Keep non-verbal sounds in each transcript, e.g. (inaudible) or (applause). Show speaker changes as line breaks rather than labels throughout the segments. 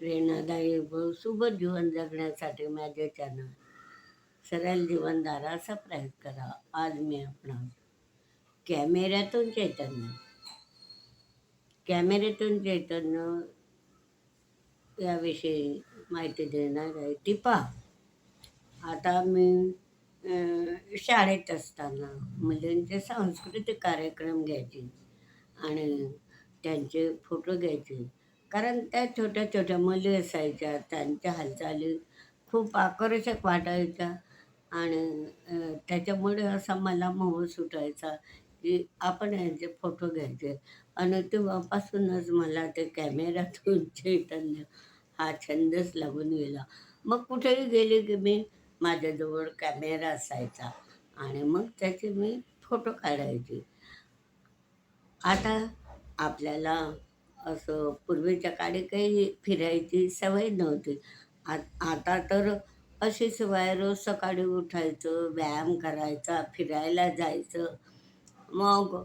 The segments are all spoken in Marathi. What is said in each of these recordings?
प्रेरणादायी व सुबक जीवन जगण्यासाठी माझे चॅनल सरळ जीवनधारा सबस्क्राईब करा. आज मी आपणास कॅमेऱ्यातून चैतन्य कॅमेऱ्यातून चैतन्य याविषयी माहिती देणार आहे. ती पहा आता मी शाळेत असताना मुलींचे सांस्कृतिक कार्यक्रम घ्यायचे आणि त्यांचे फोटो घ्यायचे. कारण त्या छोट्या छोट्या मुली असायच्या त्यांच्या हालचाली खूप आकर्षक वाटायच्या आणि त्याच्यामुळे असा मला मोह सुटायचा की आपण यांचे फोटो घ्यायचे. आणि तेव्हापासूनच मला ते कॅमेऱ्यातून (laughs) चैतन्य हा छंदच लागून गेला. मग कुठेही गेले की मी माझ्याजवळ कॅमेरा असायचा आणि मग त्याचे मी फोटो काढायचे. आता आपल्याला असं पूर्वीच्या काळी काही फिरायची सवय नव्हती. आ आता तर अशी सवय रोज सकाळी उठायचं व्यायाम करायचा फिरायला जायचं. मग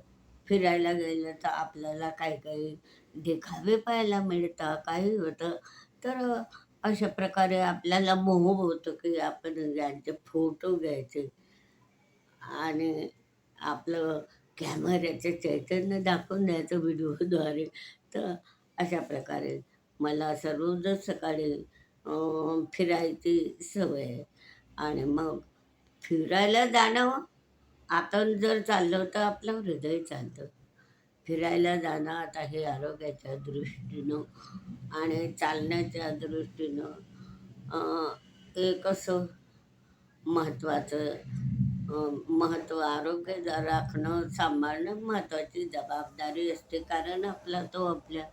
फिरायला गेलं तर आपल्याला काही काही देखावे पाहायला मिळतात काही होतं. तर अशा प्रकारे आपल्याला मोह होतो की आपण यांचे फोटो घ्यायचे. आणि आपलं कॅमेऱ्याचं चैतन्य दाखवून द्यायचं व्हिडिओद्वारे तर अशा प्रकारे मला असं रोजच सकाळी फिरायची सवय आहे. आणि मग फिरायला जाणं आपण जर चाललो तर आपलं हृदय चालतं. फिरायला जाणं आता हे आरोग्याच्या दृष्टीनं आणि चालण्याच्या दृष्टीनं एक असं महत्त्वाचं महत्त्व आरोग्य राखणं सांभाळणं महत्त्वाची जबाबदारी असते. कारण आपला तो आपल्या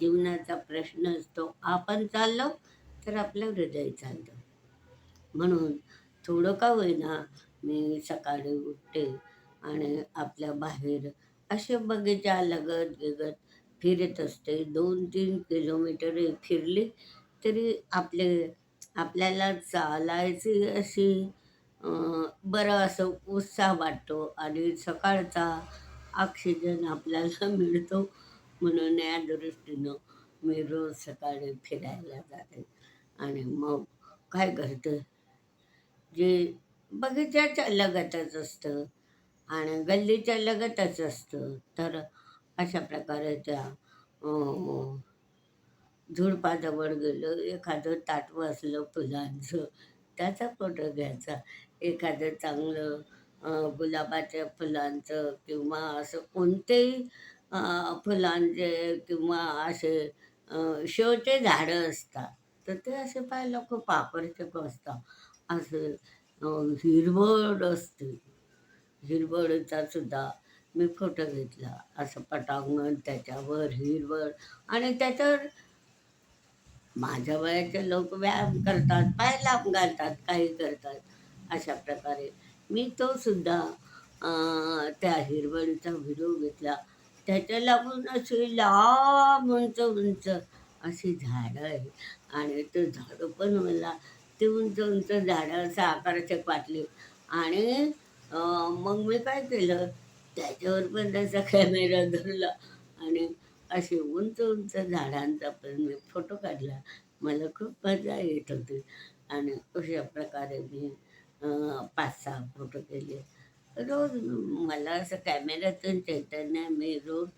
जीवनाचा प्रश्न असतो. आपण चाललो तर आपलं हृदय चालतं. म्हणून थोडं का होईना मी सकाळी उठते आणि आपल्या बाहेर असे बगीचा लगत बिगत फिरत असते. दोन तीन किलोमीटर फिरली तरी आपले आपल्याला चालायची अशी बरं असं उत्साह वाटतो आणि सकाळचा ऑक्सिजन आपल्याला (laughs) मिळतो म्हणून या दृष्टीनं मी रोज सकाळी फिरायला जाते. आणि मग काय करते? जे बगीच्याच्या लगतच असतं आणि गल्लीच्या लगतच असतं. तर अशा प्रकारे त्या झुडपाजवळ गेलं एखादं ताटवं असलं फुलांचं त्याचा फोटो घ्यायचा. एखादं चांगलं गुलाबाच्या फुलांचं किंवा असं कोणतेही फुलांचे किंवा असे शेवचे शोचे झाडं असतात. तर ते असे पाहायला खूप आकर्षक असतात. असं हिरवड हिरवळ असते. हिरवळीचा सुद्धा मी फोटो घेतला. असं पटांगण त्याच्यावर हिरवळ आणि त्याच्यावर माझ्या वयाचे लोक व्यायाम करतात पाय लांब घालतात काही करतात अशा प्रकारे. मी तो सुद्धा त्या हिरवळीचा व्हिडिओ घेतला. त्याच्या लागून अशी लांब उंच उंच अशी झाडं आहे आणि ते झाडं पण मला ते उंच उंच झाडं असं आकाराचे पाटले आणि मग मी काय केलं त्याच्यावर पण त्याचा कॅमेरा धरला. आणि असे उंच उंच झाडांचा पण मी फोटो काढला. मला खूप मजा येत होती. आणि अशा प्रकारे मी पाच सहा फोटो केले. रोज मला असं कॅमेऱ्यातून चैतन्य मी रोज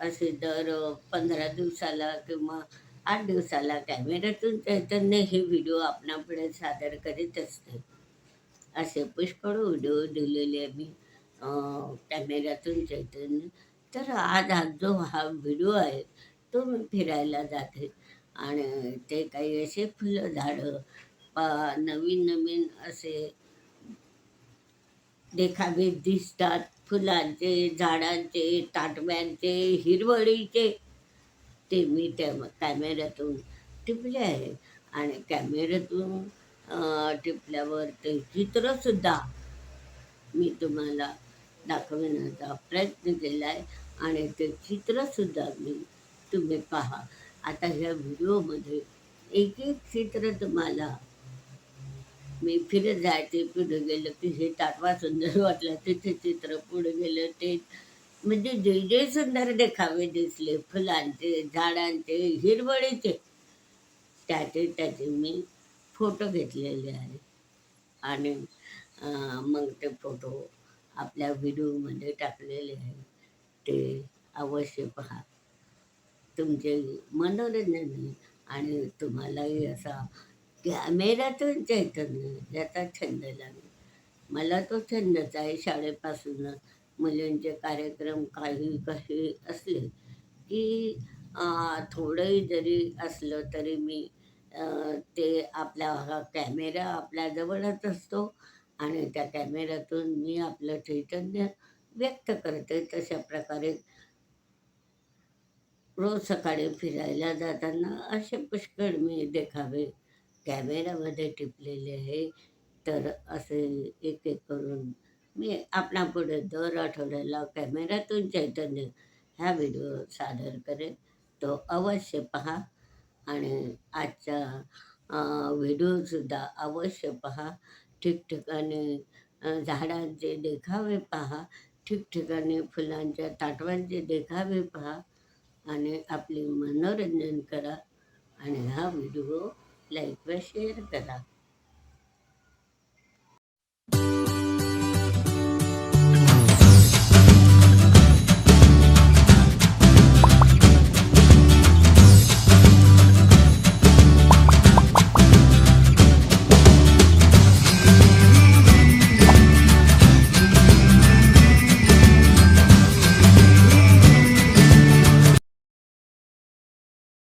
असे दर पंधरा दिवसाला किंवा आठ दिवसाला कॅमेऱ्यातून चैतन्य हे व्हिडिओ आपणापुढे सादर करीत असते. असे पुष्कळ व्हिडिओ दिलेले मी कॅमेऱ्यातून चैतन्य तर आज हा जो हा व्हिडिओ आहे तो मी फिरायला जाते. आणि ते काही असे फुलं झाडं पा नवीन नवीन असे देखावे दिसतात. फुलांचे झाडांचे ताटव्यांचे हिरवळीचे. ते मी त्या कॅमेऱ्यातून टिपले आहे. आणि कॅमेऱ्यातून टिपल्यावर ते चित्रसुद्धा मी तुम्हाला दाखवण्याचा प्रयत्न केला आहे आणि ते चित्रसुद्धा मी तुम्ही पहा. आता ह्या व्हिडिओमध्ये एक एक चित्र तुम्हाला मी फिरत जायचे पुढे गेलं की हे ताटवा सुंदर वाटलं तिथे चित्र पुढे गेलं ते म्हणजे जे जे सुंदर देखावे दिसले फुलांचे झाडांचे हिरवळीचे त्याचे त्याचे मी फोटो घेतलेले आहे आणि मग ते फोटो आपल्या व्हिडिओमध्ये टाकलेले आहे ते अवश्य पहा तुमचे मनोरंजन आणि तुम्हालाही असा कॅमेऱ्यातून चैतन्य याचा छंद लागेल मला तो छंदच आहे शाळेपासून. मुलींचे कार्यक्रम काही काही असले की थोडंही जरी असलं तरी मी ते आपला हा कॅमेरा आपल्याजवळच असतो आणि त्या कॅमेऱ्यातून मी आपलं चैतन्य व्यक्त करते तशा प्रकारे रोज सकाळी फिरायला जाताना असे पुष्कळ मी देखावे. कॅमेऱ्यामध्ये टिपलेले आहे. तर असे एक एक करून मी आपणापुढे दर आठवड्याला कॅमेऱ्यातून चैतन्य ह्या व्हिडिओ सादर करेन. तो अवश्य पहा आणि आजचा व्हिडिओसुद्धा अवश्य पहा. ठिकठिकाणी झाडांचे देखावे पहा. ठिकठिकाणी फुलांच्या ताटवांचे देखावे पहा आणि आपले मनोरंजन करा. आणि हा व्हिडिओ लाईक व शेअर करा.